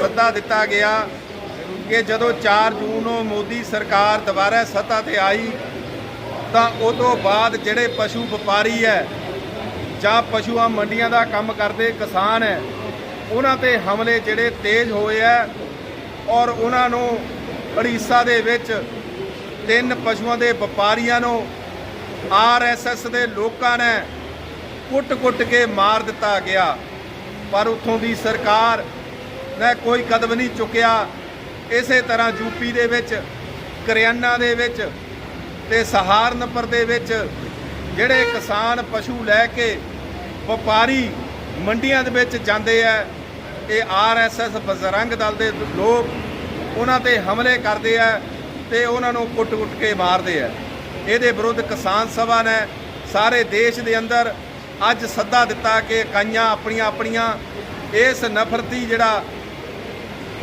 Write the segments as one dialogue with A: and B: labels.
A: ਸੱਦਾ ਦਿੱਤਾ ਗਿਆ ਕਿ ਜਦੋਂ 4 ਜੂਨ ਨੂੰ ਮੋਦੀ ਸਰਕਾਰ ਦੁਬਾਰਾ ਸੱਤਾ ਤੇ ਆਈ, ਤਾਂ ਉਹ ਤੋਂ ਬਾਅਦ ਜਿਹੜੇ ਪਸ਼ੂ ਵਪਾਰੀ ਹੈ ਜਾਂ ਪਸ਼ੂਆਂ ਮੰਡੀਆਂ ਦਾ ਕੰਮ ਕਰਦੇ ਕਿਸਾਨ ਹੈ, ਉਹਨਾਂ ਤੇ ਹਮਲੇ ਜਿਹੜੇ ਤੇਜ਼ ਹੋਏ ਆ ਔਰ ਉਹਨਾਂ ਨੂੰ ਉੜੀਸਾ ਦੇ ਵਿੱਚ ਤਿੰਨ ਪਸ਼ੂਆਂ ਦੇ ਵਪਾਰੀਆਂ ਨੂੰ ਆਰਐਸਐਸ ਦੇ ਲੋਕਾਂ ਨੇ ਕੁੱਟ-ਕੁੱਟ ਕੇ ਮਾਰ ਦਿੱਤਾ ਗਿਆ। ਪਰ ਉੱਥੋਂ ਦੀ ਸਰਕਾਰ ਨੇ ਕੋਈ ਕਦਮ ਨਹੀਂ ਚੁੱਕਿਆ। ਇਸੇ ਤਰ੍ਹਾਂ ਯੂਪੀ ਦੇ ਵਿੱਚ, ਕਰਿਆਨਾ ਦੇ ਵਿੱਚ ਤੇ ਸਹਾਰਨਪੁਰ ਦੇ ਵਿੱਚ ਜਿਹੜੇ ਕਿਸਾਨ ਪਸ਼ੂ ਲੈ ਕੇ ਵਪਾਰੀ ਮੰਡੀਆਂ ਦੇ ਵਿੱਚ ਜਾਂਦੇ ਆ, ਇਹ ਆਰਐਸਐਸ ਬਜਰੰਗ ਦਲ ਦੇ ਲੋਕ ਉਹਨਾਂ ਤੇ ਹਮਲੇ ਕਰਦੇ ਆ ਤੇ ਉਹਨਾਂ ਨੂੰ ਕੁੱਟ-ਕੁੱਟ ਕੇ ਮਾਰਦੇ ਆ। ਇਹਦੇ ਵਿਰੁੱਧ ਕਿਸਾਨ ਸਭਾ ਨੇ ਸਾਰੇ ਦੇਸ਼ ਦੇ ਅੰਦਰ ਅੱਜ ਸੱਦਾ ਦਿੱਤਾ ਕਿ ਇਕਾਈਆਂ ਆਪਣੀਆਂ ਆਪਣੀਆਂ ਇਸ ਨਫ਼ਰਤੀ ਜਿਹੜਾ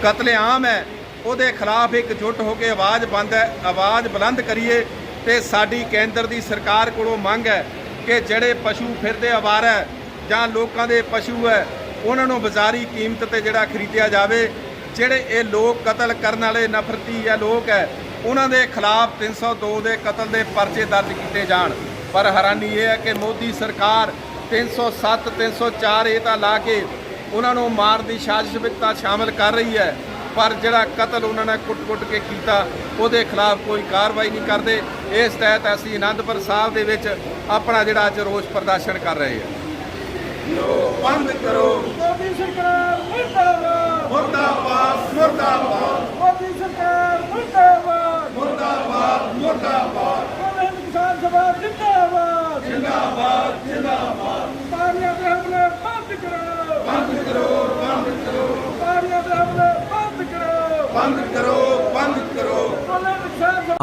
A: ਕਤਲੇਆਮ ਹੈ। ਉਹਦੇ ਖਿਲਾਫ ਇਕਜੁੱਟ ਹੋ ਕੇ ਆਵਾਜ਼ ਬੰਦ ਹੈ। ਆਵਾਜ਼ ਬੁਲੰਦ ਕਰੀਏ ਤੇ ਸਾਡੀ ਕੇਂਦਰ ਦੀ ਸਰਕਾਰ ਕੋਲੋਂ ਮੰਗ ਹੈ ਕਿ ਜਿਹੜੇ ਪਸ਼ੂ ਫਿਰਦੇ ਆਵਾਰਾ ਹੈ ਜਾਂ ਲੋਕਾਂ ਦੇ ਪਸ਼ੂ ਹੈ, ਉਹਨਾਂ ਨੂੰ ਬਾਜ਼ਾਰੀ ਕੀਮਤ ਤੇ ਜਿਹੜਾ ਖਰੀਦਿਆ ਜਾਵੇ। ਜਿਹੜੇ ਇਹ ਲੋਕ ਕਤਲ ਕਰਨ ਵਾਲੇ ਨਫ਼ਰਤੀ ਜਾਂ ਲੋਕ ਹੈ, ਉਹਨਾਂ ਦੇ ਖਿਲਾਫ 302 ਦੇ ਕਤਲ ਦੇ ਪਰਚੇ ਦਰਜ ਕੀਤੇ ਜਾਣ। ਪਰ ਹੈਰਾਨੀ ਇਹ ਹੈ ਕਿ ਮੋਦੀ ਸਰਕਾਰ 307 304 ਇਹ ਤਾਂ ਲਾ ਕੇ ਉਹਨਾਂ ਨੂੰ ਮਾਰ ਦੀ ਸਾਜ਼ਿਸ਼ ਵਿੱਚ ਤਾਂ ਸ਼ਾਮਲ ਕਰ ਰਹੀ ਹੈ। ਪਰ ਜਿਹੜਾ ਕਤਲ ਉਹਨਾਂ ਨੇ ਕੁੱਟ-ਕੁੱਟ ਕੇ ਕੀਤਾ, ਉਹਦੇ ਖਿਲਾਫ ਕੋਈ ਕਾਰਵਾਈ ਨਹੀਂ ਕਰਦੇ। ਇਸ ਤਹਿਤ ਅਸੀਂ ਆਨੰਦਪੁਰ ਸਾਹਿਬ ਦੇ ਵਿੱਚ ਆਪਣਾ ਜਿਹੜਾ ਅੱਜ ਰੋਸ ਪ੍ਰਦਰਸ਼ਨ ਕਰ ਰਹੇ ਹਾਂ। ਬੰਦ ਕਰੋ।
B: ਮੋਦੀ ਸਰਕਾਰ ਮੁਰਦਾਬਾਦ
A: ਮੁਰਦਾਬਾਦ ਮੁਰਦਾਬਾਦ
B: ਮੋਦੀ ਸਰਕਾਰ ਮੁਰਦਾਬਾਦ
A: ਮੁਰਦਾਬਾਦ ਮੁਰਦਾਬਾਦ
B: ਕਾਂਗਰਸ ਕਿਸਾਨ ਸਭਾ ਜਿੰਦਾਬਾਦ
A: ਜਿੰਦਾਬਾਦ ਜਿੰਦਾਬਾਦ
B: ਪਾਰੀਆਂ ਦੇ ਹਮਲੇ ਬੰਦ ਕਰੋ
A: ਬੰਦ ਕਰੋ ਬੰਦ ਕਰੋ
B: ਪਾਰੀਆਂ ਦੇ ਹਮਲੇ ਬੰਦ ਕਰੋ
A: ਬੰਦ ਕਰੋ।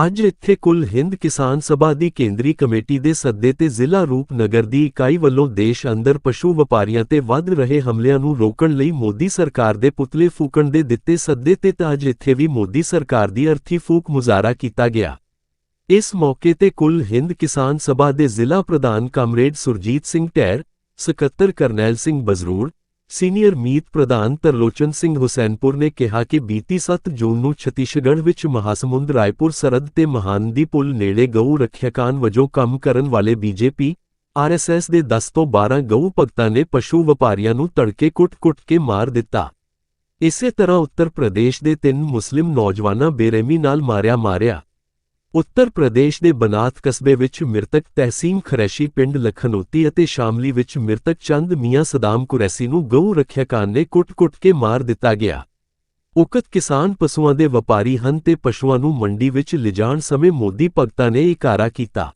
C: ਅੱਜ ਇੱਥੇ ਕੁੱਲ ਹਿੰਦ ਕਿਸਾਨ ਸਭਾ ਦੀ ਕੇਂਦਰੀ ਕਮੇਟੀ ਦੇ ਸੱਦੇ ਤੇ ਜ਼ਿਲ੍ਹਾ ਰੂਪਨਗਰ ਦੀ ਇਕਾਈ ਵੱਲੋਂ ਦੇਸ਼ ਅੰਦਰ ਪਸ਼ੂ ਵਪਾਰੀਆਂ ਤੇ ਵੱਧ ਰਹੇ ਹਮਲਿਆਂ ਨੂੰ ਰੋਕਣ ਲਈ ਮੋਦੀ ਸਰਕਾਰ ਦੇ ਪੁਤਲੇ ਫੂਕਣ ਦੇ ਦਿੱਤੇ ਸੱਦੇ ਤੇ ਤਾਂ ਅੱਜ ਇੱਥੇ ਵੀ ਮੋਦੀ ਸਰਕਾਰ ਦੀ ਅਰਥੀ ਫੂਕ ਮੁਜ਼ਾਹਰਾ ਕੀਤਾ ਗਿਆ। ਇਸ ਮੌਕੇ ਤੇ ਕੁੱਲ ਹਿੰਦ ਕਿਸਾਨ ਸਭਾ ਦੇ ਜ਼ਿਲ੍ਹਾ ਪ੍ਰਧਾਨ ਕਾਮਰੇਡ ਸੁਰਜੀਤ ਸਿੰਘ ਢੈਰ ਸਕੱਤਰ ਕਰਨੈਲ ਸਿੰਘ ਬਜ਼ਰੂਰ ਸੀਨੀਅਰ ਮੀਤ ਪ੍ਰਧਾਨ ਤਰਲੋਚਨ ਸਿੰਘ ਹੁਸੈਨਪੁਰ ਨੇ ਕਿਹਾ ਕਿ ਬੀਤੀ 7 ਜੂਨ ਨੂੰ ਛੱਤੀਸਗੜ੍ਹ ਵਿੱਚ ਮਹਾਸਮੁੰਦ ਰਾਏਪੁਰ ਸਰਹੱਦ ਤੇ ਮਹਾਨਦੀ ਪੁਲ ਨੇੜੇ ਗਊ ਰੱਖਿਆਕਾਨ ਵਜੋਂ ਕੰਮ ਕਰਨ ਵਾਲੇ ਬੀਜੇਪੀ ਆਰਐਸਐਸ ਦੇ 10 ਤੋਂ 12 ਗਊ ਭਗਤਾਂ ਨੇ ਪਸ਼ੂ ਵਪਾਰੀਆਂ ਨੂੰ ਤੜਕੇ ਕੁੱਟ-ਕੁੱਟ ਕੇ ਮਾਰ ਦਿੱਤਾ। ਇਸੇ ਤਰ੍ਹਾਂ ਉੱਤਰ ਪ੍ਰਦੇਸ਼ ਦੇ ਤਿੰਨ ਮੁਸਲਿਮ ਨੌਜਵਾਨਾਂ ਬੇਰਹਿਮੀ ਨਾਲ ਮਾਰਿਆ ਮਾਰਿਆ ਉੱਤਰ ਪ੍ਰਦੇਸ਼ ਦੇ ਬਨਾਤ ਕਸਬੇ ਵਿੱਚ ਮ੍ਰਿਤਕ ਤਹਿਸੀਮ ਖਰੈਸ਼ੀ ਪਿੰਡ ਲਖਨੌਤੀ ਅਤੇ ਸ਼ਾਮਲੀ ਵਿੱਚ ਮ੍ਰਿਤਕ ਚੰਦ ਮੀਆਂ ਸਦਾਮ ਕੁਰੈਸੀ ਨੂੰ ਗਊ ਰੱਖਿਆਕਾਂ ਨੇ ਕੁੱਟ-ਕੁੱਟ ਕੇ ਮਾਰ ਦਿੱਤਾ ਗਿਆ। ਉਕਤ ਕਿਸਾਨ ਪਸ਼ੂਆਂ ਦੇ ਵਪਾਰੀ ਹਨ ਤੇ ਪਸ਼ੂਆਂ ਨੂੰ ਮੰਡੀ ਵਿੱਚ ਲਿਜਾਣ ਸਮੇਂ ਮੋਦੀ ਭਗਤਾਂ ਨੇ ਇਕਾਰਾ ਕੀਤਾ।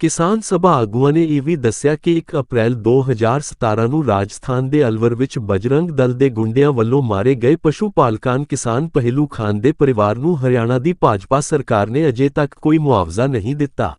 C: ਕਿਸਾਨ ਸਭਾ ਆਗੂਆਂ ਨੇ ਇਹ ਵੀ ਦੱਸਿਆ ਕਿ 1 ਅਪ੍ਰੈਲ 2017 ਨੂੰ ਰਾਜਸਥਾਨ ਦੇ ਅਲਵਰ ਵਿੱਚ ਬਜਰੰਗ ਦਲ ਦੇ ਗੁੰਡਿਆਂ ਵੱਲੋਂ ਮਾਰੇ ਗਏ ਪਸ਼ੂ ਪਾਲਕਾਨ ਕਿਸਾਨ ਪਹਿਲੂ ਖਾਨ ਦੇ ਪਰਿਵਾਰ ਨੂੰ ਹਰਿਆਣਾ ਦੀ ਭਾਜਪਾ ਸਰਕਾਰ ਨੇ ਅਜੇ ਤੱਕ ਕੋਈ ਮੁਆਵਜ਼ਾ ਨਹੀਂ ਦਿੱਤਾ।